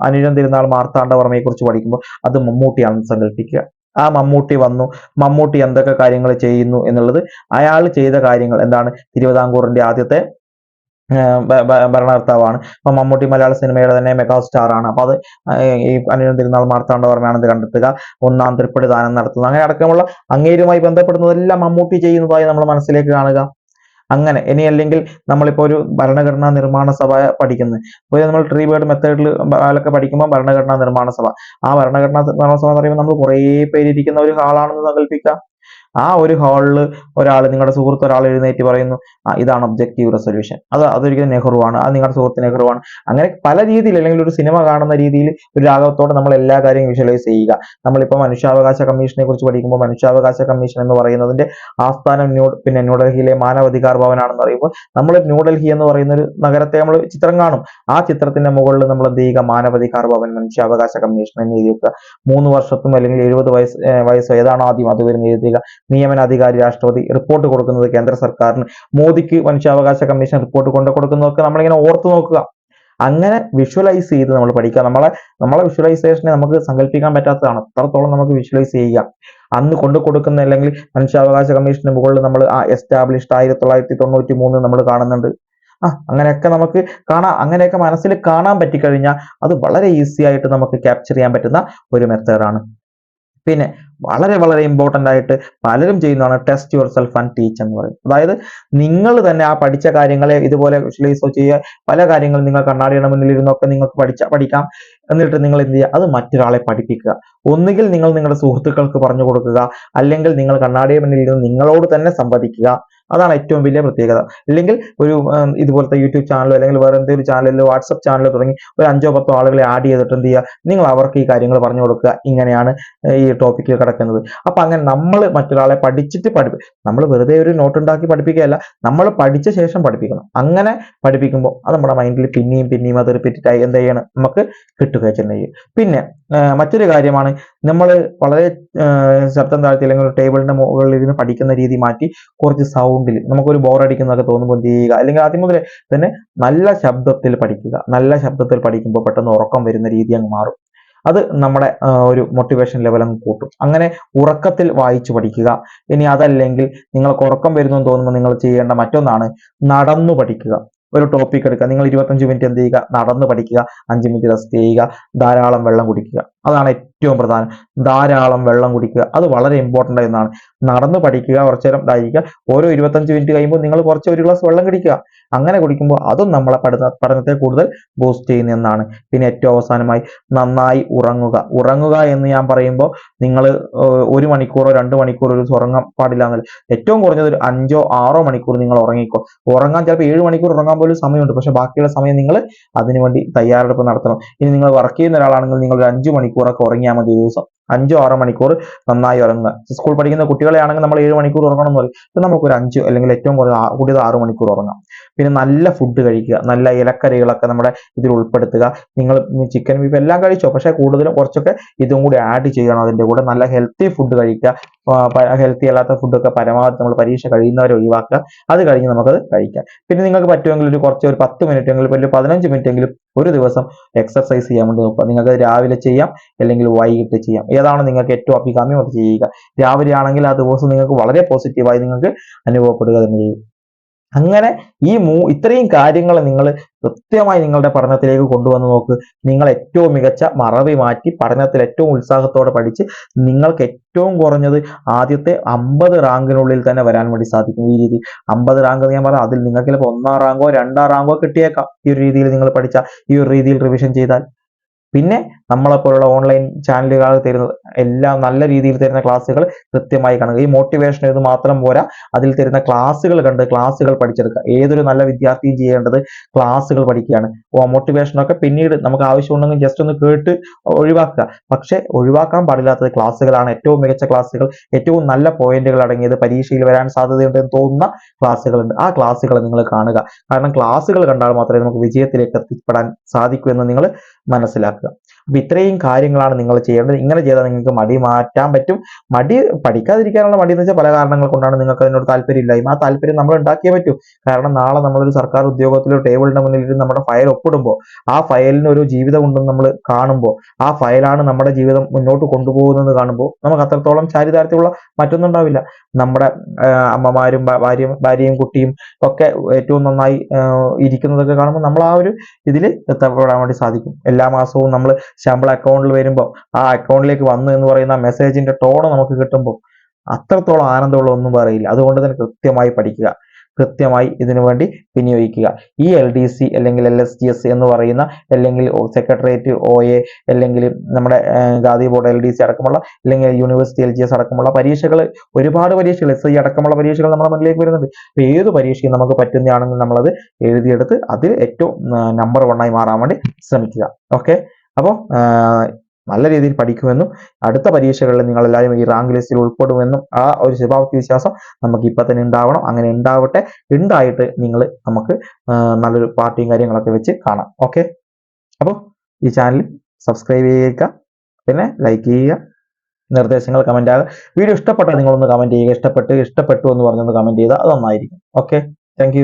അനിഴം തിരുനാൾ മാർത്താണ്ഡവർമ്മയെ കുറിച്ച് പഠിക്കുമ്പോൾ അത് മമ്മൂട്ടിയാണെന്ന് സങ്കല്പിക്കുക. ആ മമ്മൂട്ടി വന്നു. മമ്മൂട്ടി എന്തൊക്കെ കാര്യങ്ങൾ ചെയ്യുന്നു എന്നുള്ളത് അയാൾ ചെയ്ത കാര്യങ്ങൾ എന്താണ്? തിരുവിതാംകൂറിന്റെ ആദ്യത്തെ ഭരണകർത്താവാണ്. അപ്പൊ മമ്മൂട്ടി മലയാള സിനിമയുടെ തന്നെ മെഗാ സ്റ്റാർ ആണ് അപ്പൊ അത് ഈ അനിഴം തിരുനാൾ മാർത്താണ്ഡവർമ്മയാണെന്ന് കണ്ടെത്തുക. ഒന്നാം തൃപ്പടി ദാനം നടത്തുന്നത്. അങ്ങനെ അടക്കമുള്ള അങ്ങേരുമായി ബന്ധപ്പെടുന്നതെല്ലാം മമ്മൂട്ടി ചെയ്യുന്നതായി നമ്മൾ മനസ്സിലേക്ക് കാണുക. അങ്ങനെ. ഇനി അല്ലെങ്കിൽ നമ്മളിപ്പോൾ ഒരു ഭരണഘടനാ നിർമ്മാണ സഭ പഠിക്കുന്നത് അപ്പോൾ നമ്മൾ ട്രീ ബേർഡ് മെത്തേഡിൽ ആളൊക്കെ പഠിക്കുമ്പോൾ ഭരണഘടനാ നിർമ്മാണ സഭ. ആ ഭരണഘടനാ നിർമ്മാണ സഭ എന്ന് പറയുമ്പോൾ നമ്മൾ കുറേ പേര് ഇരിക്കുന്ന ഒരു ഹാളാണെന്ന് സങ്കല്പിക്കുക ആ ഒരു ഹാളിൽ ഒരാൾ നിങ്ങളുടെ സുഹൃത്ത് ഒരാൾ എഴുന്നേറ്റ് പറയുന്നു ഇതാണ് ഒബ്ജക്റ്റീവ് റെസൊല്യൂഷൻ അത് അതൊരിക്കലും നെഹ്റുവാണ് അത് നിങ്ങളുടെ സുഹൃത്ത് നെഹ്റുവാണ്. അങ്ങനെ പല രീതിയിൽ അല്ലെങ്കിൽ ഒരു സിനിമ കാണുന്ന രീതിയിൽ ഒരു രാഗത്തോടെ നമ്മൾ എല്ലാ കാര്യവും വിഷ്വലൈസ് ചെയ്യുക. നമ്മളിപ്പോൾ മനുഷ്യാവകാശ കമ്മീഷനെ കുറിച്ച് പഠിക്കുമ്പോൾ മനുഷ്യാവകാശ കമ്മീഷൻ എന്ന് പറയുന്നതിന്റെ ആസ്ഥാനം ന്യൂ പിന്നെ ന്യൂഡൽഹിയിലെ മാനവാധികാർ ഭവനാണെന്ന് പറയുമ്പോൾ നമ്മൾ ന്യൂഡൽഹി എന്ന് പറയുന്ന ഒരു നഗരത്തെ നമ്മൾ ചിത്രം കാണും. ആ ചിത്രത്തിന്റെ മുകളിൽ നമ്മൾ എന്ത് ചെയ്യുക? മാനവാധികാർ ഭവൻ മനുഷ്യാവകാശ കമ്മീഷൻ എന്ന് എഴുതി വെക്കുക. മൂന്ന് വർഷത്തും അല്ലെങ്കിൽ എഴുപത് വയസ്സോ വയസ്സ് ഏതാണോ ആദ്യം അത് വരുന്ന എഴുതുക നിയമനാധികാരി രാഷ്ട്രപതി റിപ്പോർട്ട് കൊടുക്കുന്നത് കേന്ദ്ര സർക്കാരിന് മോദിക്ക് മനുഷ്യാവകാശ കമ്മീഷൻ റിപ്പോർട്ട് കൊണ്ടു കൊടുക്കുന്നതൊക്കെ നമ്മളിങ്ങനെ ഓർത്തു നോക്കുക. അങ്ങനെ വിഷ്വലൈസ് ചെയ്ത് നമ്മൾ പഠിക്കുക. നമ്മളെ നമ്മളെ വിഷ്വലൈസേഷനെ നമുക്ക് സങ്കല്പിക്കാൻ പറ്റാത്തതാണ്. അത്രത്തോളം നമുക്ക് വിഷ്വലൈസ് ചെയ്യുക. അന്ന് കൊണ്ടു കൊടുക്കുന്ന അല്ലെങ്കിൽ മനുഷ്യാവകാശ കമ്മീഷന് മുകളിൽ നമ്മൾ ആ എസ്റ്റാബ്ലിഷ്ഡ് ആയിരത്തി തൊള്ളായിരത്തി തൊണ്ണൂറ്റി മൂന്ന് നമ്മൾ കാണുന്നുണ്ട്. ആ അങ്ങനെയൊക്കെ നമുക്ക് കാണാം. അങ്ങനെയൊക്കെ മനസ്സിൽ കാണാൻ പറ്റിക്കഴിഞ്ഞാൽ അത് വളരെ ഈസി ആയിട്ട് നമുക്ക് ക്യാപ്ചർ ചെയ്യാൻ പറ്റുന്ന ഒരു മെത്തേഡാണ് പിന്നെ വളരെ വളരെ ഇമ്പോർട്ടന്റ് ആയിട്ട് പലരും ചെയ്യുന്നതാണ് test yourself and teach എന്ന് പറയും. അതായത് നിങ്ങൾ തന്നെ ആ പഠിച്ച കാര്യങ്ങളെ ഇതുപോലെ വിഷ്വലൈസോ ചെയ്യുക. പല കാര്യങ്ങളും നിങ്ങൾ കണ്ണാടിയുടെ മുന്നിൽ ഇരുന്നൊക്കെ നിങ്ങൾക്ക് പഠിച്ച പഠിക്കാം എന്നിട്ട് നിങ്ങൾ എന്ത് ചെയ്യുക? അത് മറ്റൊരാളെ പഠിപ്പിക്കുക. ഒന്നുകിൽ നിങ്ങൾ നിങ്ങളുടെ സുഹൃത്തുക്കൾക്ക് പറഞ്ഞു കൊടുക്കുക. അല്ലെങ്കിൽ നിങ്ങൾ കണ്ണാടിയുടെ മുന്നിൽ ഇരുന്ന് നിങ്ങളോട് തന്നെ സംവദിക്കുക. അതാണ് ഏറ്റവും വലിയ പ്രത്യേകത. അല്ലെങ്കിൽ ഒരു ഇതുപോലത്തെ യൂട്യൂബ് ചാനലോ അല്ലെങ്കിൽ വേറെ എന്തെങ്കിലും ചാനലിലോ വാട്സപ്പ് ചാനലോ തുടങ്ങി ഒരു അഞ്ചോ പത്തോ ആളുകളെ ആഡ് ചെയ്തിട്ട് എന്ത് ചെയ്യുക? നിങ്ങൾ അവർക്ക് ഈ കാര്യങ്ങൾ പറഞ്ഞു കൊടുക്കുക. ഇങ്ങനെയാണ് ഈ ടോപ്പിക്കിൽ കിടക്കുന്നത്. അപ്പൊ അങ്ങനെ നമ്മൾ മറ്റൊരാളെ പഠിച്ചിട്ട് പഠിപ്പി നമ്മൾ വെറുതെ ഒരു നോട്ട് ഉണ്ടാക്കി പഠിപ്പിക്കുകയല്ല. നമ്മൾ പഠിച്ച ശേഷം പഠിപ്പിക്കണം. അങ്ങനെ പഠിപ്പിക്കുമ്പോൾ അത് നമ്മുടെ മൈൻഡിൽ പിന്നെയും പിന്നെയും അത് റിപ്പീറ്റഡായി എന്ത് ചെയ്യണം? നമുക്ക് കിട്ടുക തന്നെ ചെയ്യും. പിന്നെ മറ്റൊരു കാര്യമാണ് നമ്മൾ വളരെ ശബ്ദം താഴ്ത്തി അല്ലെങ്കിൽ ഒരു ടേബിളിന്റെ മുകളിൽ ഇരുന്ന് പഠിക്കുന്ന രീതി മാറ്റി കുറച്ച് സൗണ്ടിൽ നമുക്കൊരു ബോറടിക്കുന്നതൊക്കെ തോന്നുമ്പോൾ എന്ത് ചെയ്യുക? അല്ലെങ്കിൽ ആദ്യം മുതൽ തന്നെ നല്ല ശബ്ദത്തിൽ പഠിക്കുക. നല്ല ശബ്ദത്തിൽ പഠിക്കുമ്പോൾ പെട്ടെന്ന് ഉറക്കം വരുന്ന രീതി അങ്ങ് മാറും. അത് നമ്മുടെ ഒരു മോട്ടിവേഷൻ ലെവൽ അങ്ങ് കൂട്ടും. അങ്ങനെ ഉറക്കത്തിൽ വായിച്ചു പഠിക്കുക. ഇനി അതല്ലെങ്കിൽ നിങ്ങൾക്ക് ഉറക്കം വരുന്നു തോന്നുമ്പോൾ നിങ്ങൾ ചെയ്യേണ്ട മറ്റൊന്നാണ് നടന്നു പഠിക്കുക. ഒരു ടോപ്പിക് എടുക്കുക. നിങ്ങൾ ഇരുപത്തഞ്ച് മിനിറ്റ് എന്ത് ചെയ്യുക? നടന്ന് പഠിക്കുക. അഞ്ച് മിനിറ്റ് റെസ്റ്റ് ചെയ്യുക. ധാരാളം വെള്ളം കുടിക്കുക. അതാണ് ഏറ്റവും പ്രധാനം. ധാരാളം വെള്ളം കുടിക്കുക. അത് വളരെ ഇമ്പോർട്ടന്റ് എന്നാണ്. നടന്ന് പഠിക്കുക കുറച്ചു നേരം ഇതായിരിക്കുക ഓരോ ഇരുപത്തഞ്ച് മിനിറ്റ് കഴിയുമ്പോൾ നിങ്ങൾ കുറച്ച് ഒരു ഗ്ലാസ് വെള്ളം കുടിക്കുക. അങ്ങനെ കുടിക്കുമ്പോൾ അതും നമ്മളെ പഠന പഠനത്തെ കൂടുതൽ ബൂസ്റ്റ് ചെയ്യുന്ന എന്നാണ് പിന്നെ ഏറ്റവും അവസാനമായി നന്നായി ഉറങ്ങുക. ഉറങ്ങുക എന്ന് ഞാൻ പറയുമ്പോൾ നിങ്ങൾ ഒരു മണിക്കൂറോ രണ്ട് മണിക്കൂറോ ഒരു ഉറങ്ങാൻ പാടില്ല എന്നല്ല. ഏറ്റവും കുറഞ്ഞത് ഒരു അഞ്ചോ ആറോ മണിക്കൂർ നിങ്ങൾ ഉറങ്ങിക്കോ. ഉറങ്ങാൻ ചിലപ്പോൾ ഏഴ് മണിക്കൂർ ഉറങ്ങാൻ പോലും സമയമുണ്ട്. പക്ഷെ ബാക്കിയുള്ള സമയം നിങ്ങൾ അതിനുവേണ്ടി തയ്യാറെടുപ്പ് നടത്തണം. ഇനി നിങ്ങൾ വർക്ക് ചെയ്യുന്ന ഒരാളാണെങ്കിൽ നിങ്ങൾ ഒരു അഞ്ച് മണിക്കൂറൊക്കെ ഉറങ്ങിയാൽ മതി ദിവസം. അഞ്ചോ ആറോ മണിക്കൂർ നന്നായി ഉറങ്ങുക. സ്കൂൾ പഠിക്കുന്ന കുട്ടികളെ ആണെങ്കിൽ നമ്മൾ ഏഴ് മണിക്കൂർ ഉറങ്ങണം എന്ന് പറയും. ഇപ്പം നമുക്ക് ഒരു അഞ്ച് അല്ലെങ്കിൽ ഏറ്റവും കുറഞ്ഞ കൂടിയത് ആറ് മണിക്കൂർ ഉറങ്ങാം. പിന്നെ നല്ല ഫുഡ് കഴിക്കുക. നല്ല ഇലക്കറികളൊക്കെ നമ്മുടെ ഇതിൽ ഉൾപ്പെടുത്തുക. നിങ്ങൾ ചിക്കൻ ബീഫ് എല്ലാം കഴിച്ചോ? പക്ഷേ കൂടുതലും കുറച്ചൊക്കെ ഇതും കൂടി ആഡ് ചെയ്യണം അതിന്റെ കൂടെ. നല്ല ഹെൽത്തി ഫുഡ് കഴിക്കുക. ഹെൽത്തി അല്ലാത്ത ഫുഡൊക്കെ പരമാവധി നമ്മൾ പരീക്ഷ കഴിയുന്നവരെ ഒഴിവാക്കുക. അത് കഴിഞ്ഞ് നമുക്കത് കഴിക്കാം. പിന്നെ നിങ്ങൾക്ക് പറ്റുമെങ്കിൽ ഒരു കുറച്ച് ഒരു പത്ത് മിനിറ്റ് എങ്കിലും ഒരു പതിനഞ്ച് മിനിറ്റ് എങ്കിലും ഒരു ദിവസം എക്സർസൈസ് ചെയ്യാൻ വേണ്ടി നോക്കുക. നിങ്ങൾക്ക് രാവിലെ ചെയ്യാം അല്ലെങ്കിൽ വൈകിട്ട് ചെയ്യാം. ഏതാണ് നിങ്ങൾക്ക് ഏറ്റവും അഭികാമ്യം അത് ചെയ്യുക. രാവിലെ ആണെങ്കിൽ ആ ദിവസം നിങ്ങൾക്ക് വളരെ പോസിറ്റീവായി നിങ്ങൾക്ക് അനുഭവപ്പെടുക തന്നെ ചെയ്യും. അങ്ങനെ ഈ മൂ ഇത്രയും കാര്യങ്ങൾ നിങ്ങൾ കൃത്യമായി നിങ്ങളുടെ പഠനത്തിലേക്ക് കൊണ്ടുവന്ന് നോക്ക്. നിങ്ങൾ ഏറ്റവും മികച്ച മറവി മാറ്റി പഠനത്തിൽ ഏറ്റവും ഉത്സാഹത്തോടെ പഠിച്ച് നിങ്ങൾക്ക് ഏറ്റവും കുറഞ്ഞത് ആദ്യത്തെ അമ്പത് റാങ്കിനുള്ളിൽ തന്നെ വരാൻ വേണ്ടി സാധിക്കും ഈ രീതി. അമ്പത് റാങ്ക് ഞാൻ പറയാം അതിൽ നിങ്ങൾക്ക് ചിലപ്പോൾ ഒന്നാം റാങ്കോ രണ്ടാം റാങ്കോ കിട്ടിയേക്കാം ഈ ഒരു രീതിയിൽ നിങ്ങൾ പഠിച്ച ഈ ഒരു രീതിയിൽ റിവിഷൻ ചെയ്താൽ. പിന്നെ നമ്മളെപ്പോലുള്ള ഓൺലൈൻ ചാനലുകൾ തരുന്ന എല്ലാം നല്ല രീതിയിൽ തരുന്ന ക്ലാസ്സുകൾ കൃത്യമായി കാണുക. ഈ മോട്ടിവേഷൻ ഇത് മാത്രം പോരാ. അതിൽ തരുന്ന ക്ലാസ്സുകൾ കണ്ട് ക്ലാസ്സുകൾ പഠിച്ചെടുക്കുക. ഏതൊരു നല്ല വിദ്യാർത്ഥിയും ചെയ്യേണ്ടത് ക്ലാസ്സുകൾ പഠിക്കുകയാണ്. മോട്ടിവേഷനൊക്കെ പിന്നീട് നമുക്ക് ആവശ്യമുണ്ടെങ്കിൽ ജസ്റ്റ് ഒന്ന് കേട്ട് ഒഴിവാക്കുക. പക്ഷെ ഒഴിവാക്കാൻ പാടില്ലാത്തത് ക്ലാസ്സുകളാണ്. ഏറ്റവും മികച്ച ക്ലാസ്സുകൾ ഏറ്റവും നല്ല പോയിന്റുകൾ അടങ്ങിയത് പരീക്ഷയിൽ വരാൻ സാധ്യതയുണ്ടെന്ന് തോന്നുന്ന ക്ലാസ്സുകളുണ്ട്. ആ ക്ലാസ്സുകൾ നിങ്ങൾ കാണുക. കാരണം ക്ലാസ്സുകൾ കണ്ടാൽ മാത്രമേ നമുക്ക് വിജയത്തിലേക്ക് എത്തിപ്പെടാൻ സാധിക്കൂ എന്ന് നിങ്ങൾ മനസ്സിലാക്കുക. അപ്പൊ ഇത്രയും കാര്യങ്ങളാണ് നിങ്ങൾ ചെയ്യേണ്ടത്. ഇങ്ങനെ ചെയ്താൽ നിങ്ങൾക്ക് മടി മാറ്റാൻ പറ്റും. മടി പഠിക്കാതിരിക്കാനുള്ള മടി എന്ന് വെച്ചാൽ പല കാരണങ്ങൾ കൊണ്ടാണ് നിങ്ങൾക്ക് അതിനോട് താല്പര്യമില്ലായ്മ ആ താല്പര്യം നമ്മൾ ഉണ്ടാക്കിയേ പറ്റൂ. കാരണം നാളെ നമ്മളൊരു സർക്കാർ ഉദ്യോഗത്തിലോ ടേബിളിന്റെ മുന്നിൽ നമ്മുടെ ഫയൽ ഒപ്പിടുമ്പോൾ ആ ഫയലിന് ഒരു ജീവിതം ഉണ്ടെന്ന് നമ്മൾ കാണുമ്പോൾ ആ ഫയലാണ് നമ്മുടെ ജീവിതം മുന്നോട്ട് കൊണ്ടുപോകുന്നത് കാണുമ്പോൾ നമുക്ക് അത്രത്തോളം ചാരിതാർത്ഥ്യമുള്ള മറ്റൊന്നും ഉണ്ടാവില്ല. നമ്മുടെ അമ്മമാരും ഭാര്യയും ഭാര്യയും കുട്ടിയും ഒക്കെ ഏറ്റവും നന്നായി ഇരിക്കുന്നതൊക്കെ കാണുമ്പോൾ നമ്മൾ ആ ഒരു ഇതിൽ എത്തപ്പെടാൻ വേണ്ടി സാധിക്കും. എല്ലാ മാസവും നമ്മൾ ശമ്പളം അക്കൗണ്ടിൽ വരുമ്പോൾ ആ അക്കൗണ്ടിലേക്ക് വന്നു എന്ന് പറയുന്ന മെസ്സേജിന്റെ ടോൺ നമുക്ക് കിട്ടുമ്പോൾ അത്രത്തോളം ആനന്ദമുള്ള ഒന്നും പറയില്ല. അതുകൊണ്ട് തന്നെ കൃത്യമായി പഠിക്കുക. കൃത്യമായി ഇതിനു വേണ്ടി വിനിയോഗിക്കുക. ഈ എൽ ഡി സി അല്ലെങ്കിൽ എൽ എസ് ജി എസ് എന്ന് പറയുന്ന അല്ലെങ്കിൽ സെക്രട്ടേറിയറ്റ് ഒ എ അല്ലെങ്കിൽ നമ്മുടെ Gandhi board L D C അടക്കമുള്ള അല്ലെങ്കിൽ യൂണിവേഴ്സിറ്റി എൽ ജി എസ് അടക്കമുള്ള പരീക്ഷകൾ ഒരുപാട് പരീക്ഷകൾ എസ് ഐ അടക്കമുള്ള പരീക്ഷകൾ നമ്മുടെ മുന്നിലേക്ക് വരുന്നുണ്ട്. അപ്പോൾ ഏത് പരീക്ഷയും നമുക്ക് പറ്റുന്നതാണെങ്കിൽ നമ്മളത് എഴുതിയെടുത്ത് അതിൽ ഏറ്റവും നമ്പർ വണ്ണായി മാറാൻ വേണ്ടി ശ്രമിക്കുക. ഓക്കെ അപ്പോൾ നല്ല രീതിയിൽ പഠിക്കുമെന്നും അടുത്ത പരീക്ഷകളിൽ നിങ്ങളെല്ലാവരും ഈ റാങ്ക് ലിസ്റ്റിൽ ഉൾപ്പെടുമെന്നും ആ ഒരു ശുഭാപ്തി വിശ്വാസം നമുക്ക് ഇപ്പം തന്നെ ഉണ്ടാവണം. അങ്ങനെ ഉണ്ടാവട്ടെ ഉണ്ടായിട്ട് നിങ്ങൾ നമുക്ക് നല്ലൊരു പാർട്ടിയും കാര്യങ്ങളൊക്കെ വെച്ച് കാണാം. ഓക്കെ? അപ്പോൾ ഈ ചാനൽ സബ്സ്ക്രൈബ് ചെയ്യുക പിന്നെ ലൈക്ക് ചെയ്യുക നിർദ്ദേശങ്ങൾ കമന്റ് ആകുക. വീഡിയോ ഇഷ്ടപ്പെട്ടാൽ നിങ്ങളൊന്ന് കമന്റ് ചെയ്യുക. ഇഷ്ടപ്പെട്ട് ഇഷ്ടപ്പെട്ടു എന്ന് പറഞ്ഞൊന്ന് കമന്റ് ചെയ്താൽ അത് നന്നായിരിക്കും. ഓക്കെ? താങ്ക്